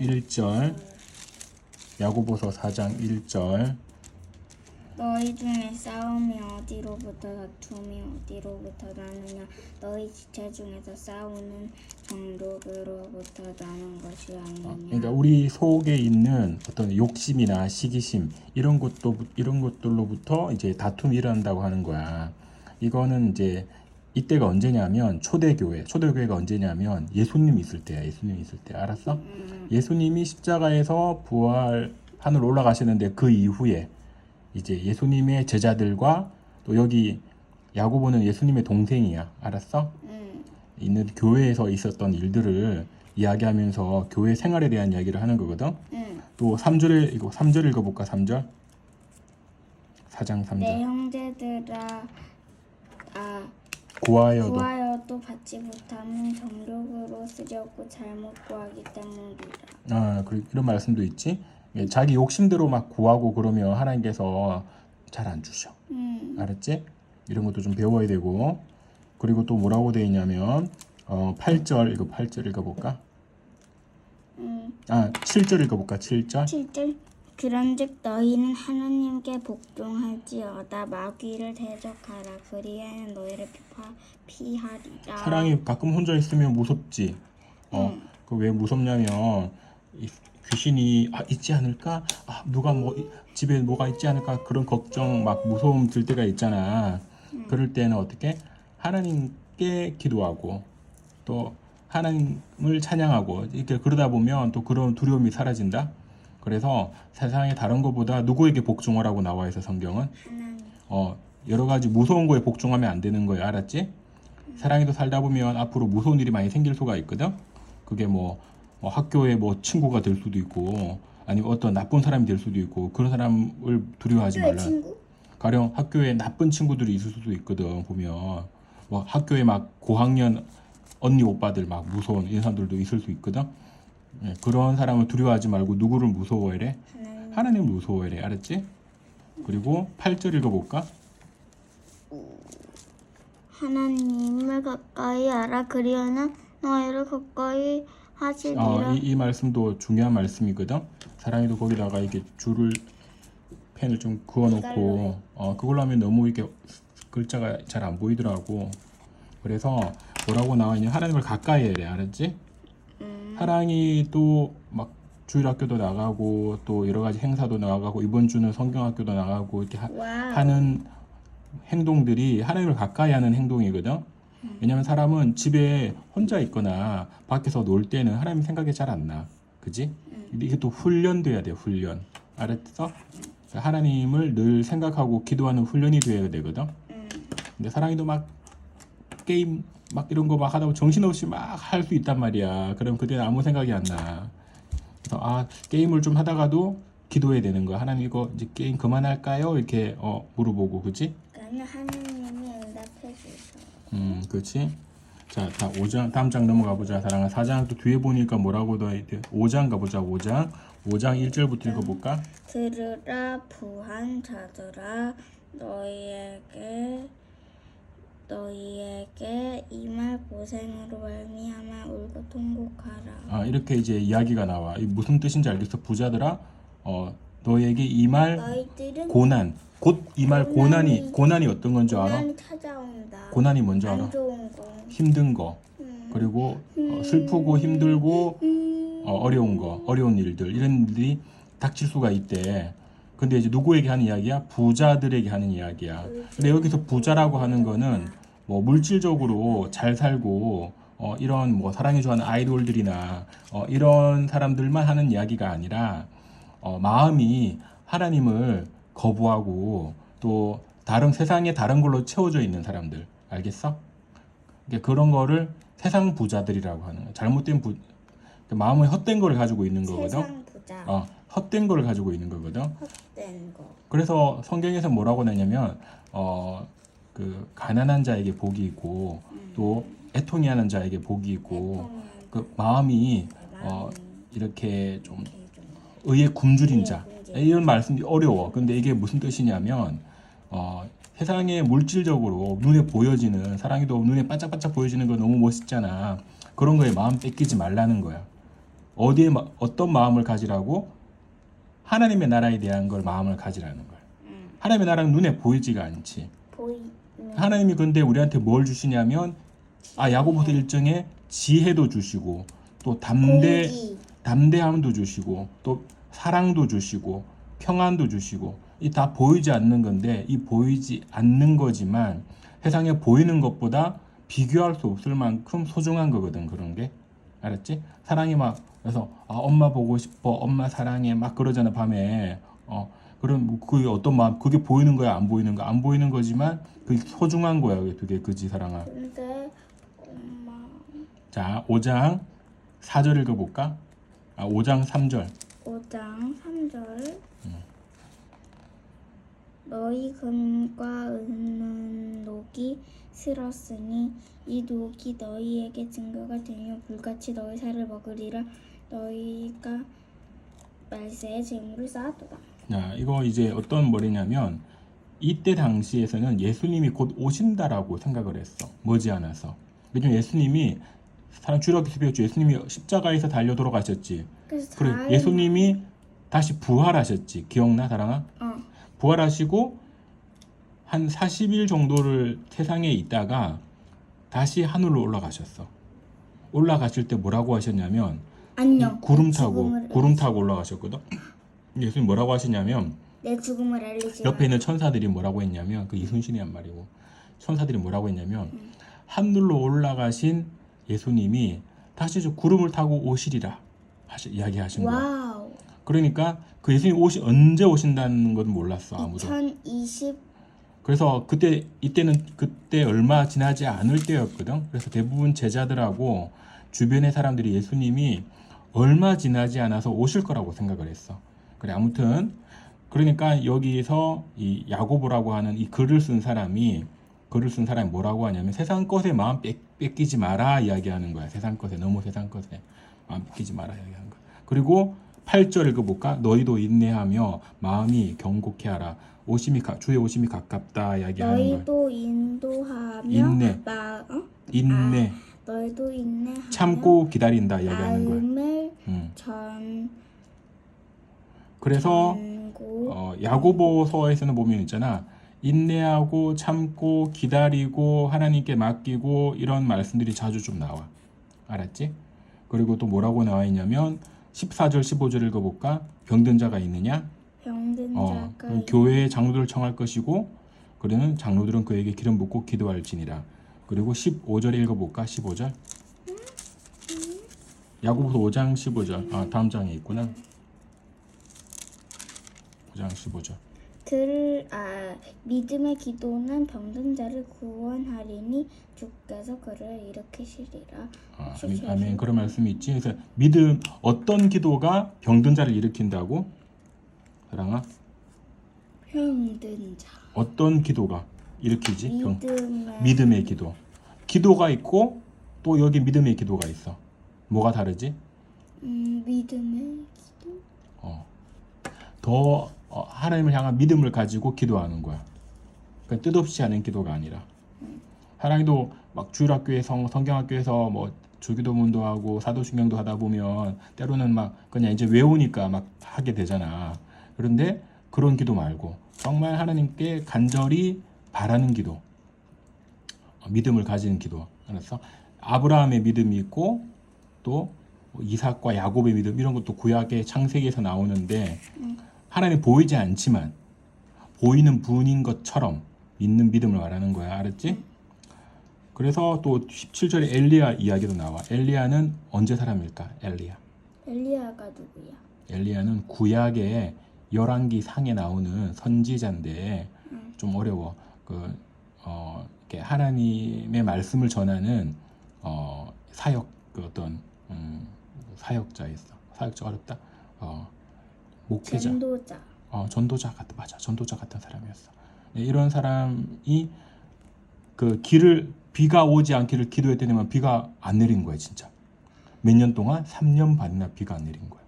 1절 야고보서 4장 1절. 너희 중에 싸움이 어디로부터 다툼이 어디로부터 나느냐? 너희 지체 중에서 싸우는 정욕으로부터 나는 것이 아니냐? 그러니까 우리 속에 있는 어떤 욕심이나 시기심 이런 것도 이런 것들로부터 이제 다툼이 일어난다고 하는 거야. 이거는 이제 이때가 언제냐면 초대교회. 초대교회가 언제냐면 예수님 있을 때야. 예수님 있을 때. 알았어? 음, 예수님이 십자가에서 부활 하늘 올라가시는데 그 이후에 이제 예수님의 제자들과 또 여기 야고보는 예수님의 동생이야. 알았어? 음, 있는 교회에서 있었던 일들을 이야기하면서 교회 생활에 대한 이야기를 하는 거거든. 음. 또 3절에 이거 3절 읽어 볼까? 3절. 4장 3절. 내 형제들아 아 구하여도 구하여도 받지 못하는 정욕으로 쓰려고 잘못 구하기 때문이라 아, 그리고 이런 말씀도 있지. 예, 자기 욕심대로 막 구하고 그러면 하나님께서 잘 안 주셔. 음, 알았지? 이런 것도 좀 배워야 되고. 그리고 또 뭐라고 돼 있냐면 어, 8절 이거 8절 읽어 볼까? 음. 아, 7절 읽어 볼까? 7절. 7절 그런즉 너희는 하나님께 복종할지어다 마귀를 대적하라 그리하여 너희를 피하, 피하 리라 사랑이 가끔 혼자 있으면 무섭지. 어, 응. 그왜 무섭냐면 이 귀신이 아, 있지 않을까? 아, 누가 뭐 이- 집에 뭐가 있지 않을까? 그런 걱정 막 무서움 들 때가 있잖아. 그럴 때는 어떻게 하나님께 기도하고 또 하나님을 찬양하고 이렇게 그러다 보면 또 그런 두려움이 사라진다. 그래서 세상에 다른 것보다 누구에게 복종하라고 나와 있어 성경은 하나님 어, 여러 가지 무서운 거에 복종하면 안 되는 거예요. 알았지? 사랑에도 살다 보면 앞으로 무서운 일이 많이 생길 수가 있거든. 그게 뭐, 뭐 학교에 뭐 친구가 될 수도 있고 아니면 어떤 나쁜 사람이 될 수도 있고 그런 사람을 두려워하지 말라. 친구? 가령 학교에 나쁜 친구들이 있을 수도 있거든. 보면 뭐 학교에 막 고학년 언니 오빠들 막 무서운 이런 사람들도 있을 수 있거든. 예, 그런 사람을 두려워하지 말고 누구를 무서워해래? 하나님 하나님을 무서워해래. 알았지? 그리고 8절 읽어볼까? 하나님을 가까이 알아 그리하는 너희를 가까이 하시리라 어, 이, 이 말씀도 중요한 말씀이거든. 사랑이도 거기다가 이게 줄을 펜을 좀 그어놓고 어, 그걸로 하면 너무 이게 글자가 잘 안 보이더라고. 그래서 뭐라고 나와 있냐 하나님을 가까이 돼, 알았지? 음, 하랑이 또막 주일 학교도 나가고 또 여러 가지 행사도 나가고 이번 주는 성경학교도 나가고 이렇게 하, 와우 하는 행동들이 하나님을 가까이 하는 행동이거든. 왜냐면 사람은 집에 혼자 있거나 밖에서 놀 때는 하나님 생각이 잘 안 나. 그지? 근데 이게 또 훈련돼야 돼, 훈련. 알았어? 하나님을 늘 생각하고 기도하는 훈련이 돼야 되거든. 음, 근데 사랑이도 막 게임 막 이런 거 막 하다 보면 정신없이 막 할 수 있단 말이야. 그럼 그때는 아무 생각이 안 나. 그래서 아 게임을 좀 하다가도 기도해야 되는 거야. 하나님 이거 이제 게임 그만할까요? 이렇게 어 물어보고 그지? 하나님이 응답해 주셔 음, 그렇지. 자, 다 5장 다음 장 넘어가 보자. 사랑아. 4장 또 뒤에 보니까 뭐라고 돼? 5장 가 보자. 5장. 5장 1절부터 읽어 볼까? 들으라 부한 자들아 너희에게 너희에게 이말 고생으로 말미암아 울고 통곡하라 아, 이렇게 이제 이야기가 나와. 이 무슨 뜻인지 알겠어? 부자들아. 어, 너에게 이 말 너희들은 고난. 곧 이 말 고난이 고난이- 고난이 어떤 건 줄 알아? 고난이 찾아온다 고난이 뭔지 알아? 안 좋은 거 힘든 거. 음. 그리고 어, 슬프고 힘들고 음. 어, 어려운 거, 어려운 일들 이런 일들이 닥칠 수가 있대. 근데 이제 누구에게 하는 이야기야? 부자들에게 하는 이야기야. 근데 여기서 부자라고 하는 거는 뭐 물질적으로 잘 살고 어, 이런 뭐 사랑해 좋아하는 아이돌들이나 어, 이런 사람들만 하는 이야기가 아니라 어, 마음이 하나님을 거부하고 또 다른 세상에 다른 걸로 채워져 있는 사람들 알겠어? 그러니까 그런 거를 세상 부자들이라고 하는 거야. 잘못된 부그 마음의 헛된 거를 가지고 있는 거거든. 세상 부자 어, 헛된 거를 가지고 있는 거거든. 헛된 거 그래서 성경에서 뭐라고 나냐면 어, 그 가난한 자에게 복이 있고 또 애통이 하는 자에게 복이 있고 그 마음이 어, 이렇게 좀 의에 굶주린 자 이런 말씀이 어려워. 근데 이게 무슨 뜻이냐면 어, 세상에 물질적으로 눈에 보여지는 사랑이도 눈에 반짝반짝 보여지는 거 너무 멋있잖아. 그런 거에 마음 뺏기지 말라는 거야. 어디에 마- 어떤 마음을 가지라고 하나님의 나라에 대한 걸 마음을 가지라는 거야. 음, 하나님의 나라는 눈에 보이지가 않지. 보이는 하나님이 근데 우리한테 뭘 주시냐면 아 야고보서 일정에 지혜도 주시고 또 담대 공기. 담대함도 주시고 또 사랑도 주시고 평안도 주시고 이 다 보이지 않는 건데 이 보이지 않는 거지만 세상에 보이는 것보다 비교할 수 없을 만큼 소중한 거거든 그런 게 알았지? 사랑이 막 그래서 아 엄마 보고 싶어 엄마 사랑해 막 그러잖아 밤에. 어 그럼 그게 어떤 마음 그게 보이는 거야 안 보이는 거야 안 보이는 거지만 그게 소중한 거야 그게 그지 사랑아? 근데 엄마. 자 5장 4절 읽어볼까? 아 5장 3절. 5장 3절 너희 금과 은은 녹이 슬었으니 이 녹이 너희에게 증거가 되며 불같이 너희 살을 먹으리라 너희가 말세에 재물을 쌓았도다 자, 이거 이제 어떤 머리냐면 이때 당시에서는 예수님이 곧 오신다라고 생각을 했어. 머지않아서. 왜냐면 예수님이 사람 주력에서 배웠죠. 예수님이 십자가에서 달려 돌아가셨지. 그래서 예수님이 다시 부활하셨지. 기억나, 사랑아? 어 부활하시고 한 40일 정도를 세상에 있다가 다시 하늘로 올라가셨어. 올라가실 때 뭐라고 하셨냐면 안녕 구름 내 타고 구름 타고 올라가셨거든. 예수님 뭐라고 하시냐면 내 죽음을 알리지 옆에 있는 천사들이 뭐라고 했냐면 그 이순신이란 말이고 천사들이 뭐라고 했냐면 음. 하늘로 올라가신 예수님이 다시 저 구름을 타고 오시리라 하시, 이야기하신 거야. 그러니까 그 예수님 오시 언제 오신다는 건 몰랐어 아무도. 2020 그래서 그때 이때는 그때 얼마 지나지 않을 때였거든. 그래서 대부분 제자들하고 주변의 사람들이 예수님이 얼마 지나지 않아서 오실 거라고 생각을 했어. 그래 아무튼 그러니까 여기서 이 야고보라고 하는 이 글을 쓴 사람이 글을 쓴 사람이 뭐라고 하냐면 세상 것에 마음 뺏, 뺏기지 마라 이야기하는 거야. 세상 것에 너무 세상 것에 마음 뺏기지 마라 이야기하는 거야. 그리고 8절 읽어볼까? 너희도 인내하며 마음이 경고케 하라. 오심이 가, 주의 오심이 가깝다 이야기하는. 너희도 인도하며 인내. 마, 어? 인내, 너희도 인내하며 참고 기다린다 이야기하는. 마음을 음. 전 그래서 어, 야고보서에서는 보면 있잖아. 인내하고 참고 기다리고 하나님께 맡기고 이런 말씀들이 자주 좀 나와. 알았지? 그리고 또 뭐라고 나와 있냐면 14절 15절 읽어볼까? 병든 자가 있느냐? 병든 어, 자가 교회의 장로들을 청할 것이고 그러면 장로들은 그에게 기름 붓고 기도할지니라. 그리고 15절 읽어볼까? 15절. 야고보서 5장 15절. 아 다음 장에 있구나. 5장 15절. 그, 아, 믿음의 기도는 병든 자를 구원하리니 주께서 그를 일으키시리라. 아, 아멘, 아멘. 그런 말씀이 있지. 그래서 믿음 어떤 기도가 병든 자를 일으킨다고? 사랑아, 병든 자. 어떤 기도가 일으키지? 병, 믿음의 믿음의 기도. 기도가 있고 또 여기 믿음의 기도가 있어. 뭐가 다르지? 음, 믿음의 기도. 어. 더 어, 하나님을 향한 믿음을 가지고 기도하는 거야. 그러니까 뜻없이 하는 기도가 아니라. 하나님도 막 주일학교에 성, 성경학교에서 뭐 주기도문도 하고 사도신경도 하다 보면 때로는 막 그냥 이제 외우니까 막 하게 되잖아. 그런데 그런 기도 말고 정말 하나님께 간절히 바라는 기도, 어, 믿음을 가지는 기도. 알았어? 아브라함의 믿음이 있고 또 이삭과 야곱의 믿음 이런 것도 구약의 창세기에서 나오는데 하나님 보이지 않지만 보이는 분인 것처럼 믿는 믿음을 말하는 거야. 알았지? 그래서 또 17절에 엘리야 이야기도 나와. 엘리야는 언제 사람일까? 엘리야. 엘리야가 누구야? 엘리야는 구약의 열왕기 상에 나오는 선지자인데 좀 어려워. 그 어, 이렇게 하나님의 말씀을 전하는 어, 사역 그 어떤 음, 사역자였어. 사역자 어렵다. 어, 목회자. 전도자. 어, 전도자 같은 맞아 전도자 같은 사람이었어. 네, 이런 사람이 그 길을 비가 오지 않기를 기도했더니만 비가 안 내린 거야 진짜. 몇 년 동안 3년 반이나 비가 안 내린 거야.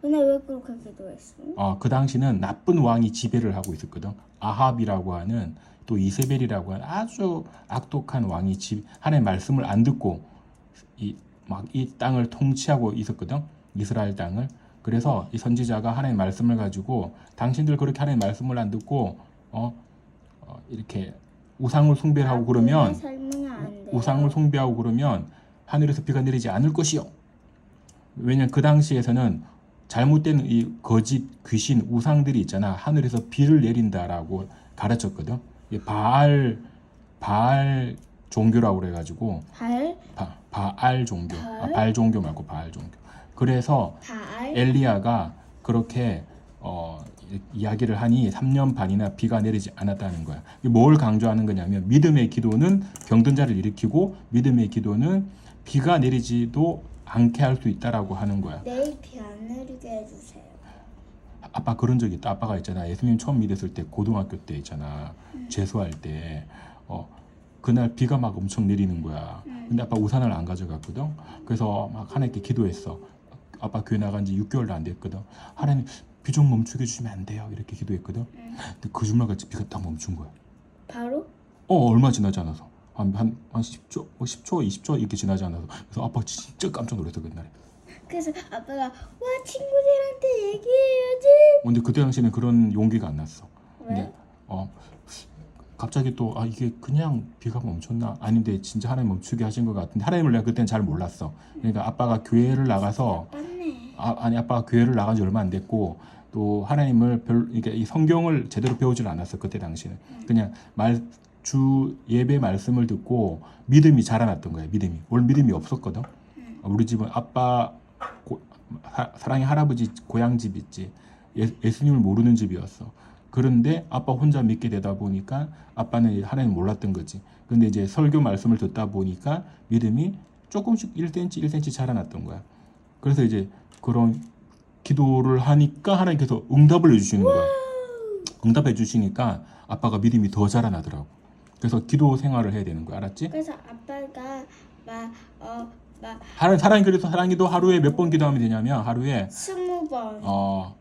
근데 왜 그렇게 기도했어? 어, 그 당시는 나쁜 왕이 지배를 하고 있었거든. 아합이라고 하는 또 이세벨이라고 하는 아주 악독한 왕이 집 하나님의 말씀을 안 듣고 이 막이 땅을 통치하고 있었거든. 이스라엘 땅을. 그래서 이 선지자가 하나님 말씀을 가지고 당신들 그렇게 하나님 말씀을 안 듣고 어, 어, 이렇게 우상을 숭배하고 그러면 아, 돼. 우상을 숭배하고 그러면 하늘에서 비가 내리지 않을 것이요. 왜냐면 그 당시에서는 잘못된 이 거짓 귀신 우상들이 있잖아. 하늘에서 비를 내린다라고 가르쳤거든. 바알 바알 종교라고 그래 가지고 발, 바, 바알 종교. 아, 바알? 바알 종교 말고 바알 종교. 그래서 발, 엘리야가 그렇게 어, 이- 이야기를 하니 3년 반이나 비가 내리지 않았다는 거야. 뭘 강조하는 거냐면 믿음의 기도는 병든 자를 일으키고 믿음의 기도는 비가 내리지도 않게 할 수 있다라고 하는 거야. 내일 비 안 내리게 해주세요. 아빠 그런 적 있다. 아빠가 있잖아. 예수님 처음 믿었을 때 고등학교 때 있잖아. 재수할 때 어, 그날 비가 막 엄청 내리는 거야. 근데 아빠 우산을 안 가져갔거든. 그래서 막 하나님께 기도했어. 아빠 교회 나간 지 6개월도 안 됐거든. 하나님 비 좀 멈추게 해주시면 안 돼요. 이렇게 기도했거든. 근데 거짓말같이 비가 딱 멈춘 거야. 바로 어 얼마 지나지 않아서 한 한 한 10초, 어, 10초, 20초 이렇게 지나지 않아서 그래서 아빠 진짜 깜짝 놀랐어 그날에. 그래서 아빠가 와 친구들한테 얘기해야지. 근데 그때 당시에는 그런 용기가 안 났어. 왜? 네. 어 갑자기 또 아 이게 그냥 비가 멈췄나? 아닌데 진짜 하나님 멈추게 하신 것 같은데 하나님을 내가 그때는 잘 몰랐어. 그러니까 아빠가 교회를 나가서. 아, 아니 아빠가 교회를 나간 지 얼마 안 됐고 또 하나님을 별 이게 이 성경을 제대로 배우질 않았어 그때 당시는. 그냥 말 주 예배 말씀을 듣고 믿음이 자라났던 거야 믿음이. 원래 믿음이 없었거든. 우리 집은 아빠 고, 사, 사랑의 할아버지 고향 집 있지. 예, 예수님을 모르는 집이었어 그런데 아빠 혼자 믿게 되다 보니까 아빠는 하나님 몰랐던 거지. 근데 이제 설교 말씀을 듣다 보니까 믿음이 조금씩 1cm 1cm 자라났던 거야. 그래서 이제 그런 기도를 하니까 하나님께서 응답을 해주시는 거야. 응답해 주시니까 아빠가 믿음이 더 자라나더라고. 그래서 기도 생활을 해야 되는 거야. 알았지? 그래서 아빠가 막 어 막 하나님 사랑이 그래서 사랑기도 하루에 몇 번 기도하면 되냐면 하루에 스무 번. 어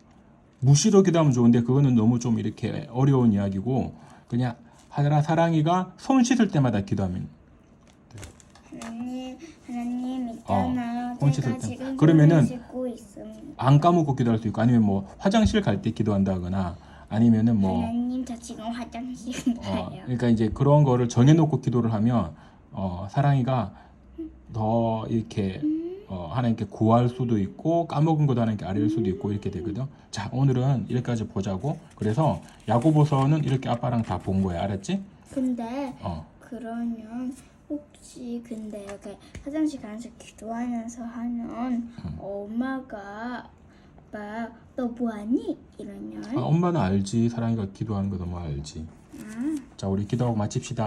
무시로 기도하면 좋은데 그거는 너무 좀 이렇게 어려운 이야기고 그냥 하나 사랑이가 손 씻을 때마다 기도하면 하나님 하나님 제가 때. 지금 그러면은 씻고. 안 까먹고 기도할 수 있고 아니면 뭐 화장실 갈 때 기도한다거나 아니면은 뭐 하나님 저 지금 화장실 어, 가요. 그러니까 이제 그런 거를 정해놓고 기도를 하면 어, 사랑이가 더 이렇게 어, 하나님께 구할 수도 있고 까먹은 것도 하나님께 아뢰일 수도 있고 이렇게 되거든. 자 오늘은 여기까지 보자고. 그래서 야고보서는 이렇게 아빠랑 다 본 거야, 알았지? 근데 어, 그러면 혹시 근데 이렇게 화장실 가면서 기도하면서 하면 음. 엄마가 아빠 너 뭐하니 이러면 아, 엄마는 알지. 사랑이가 기도하는 거 너무 알지. 아. 자 우리 기도하고 마칩시다.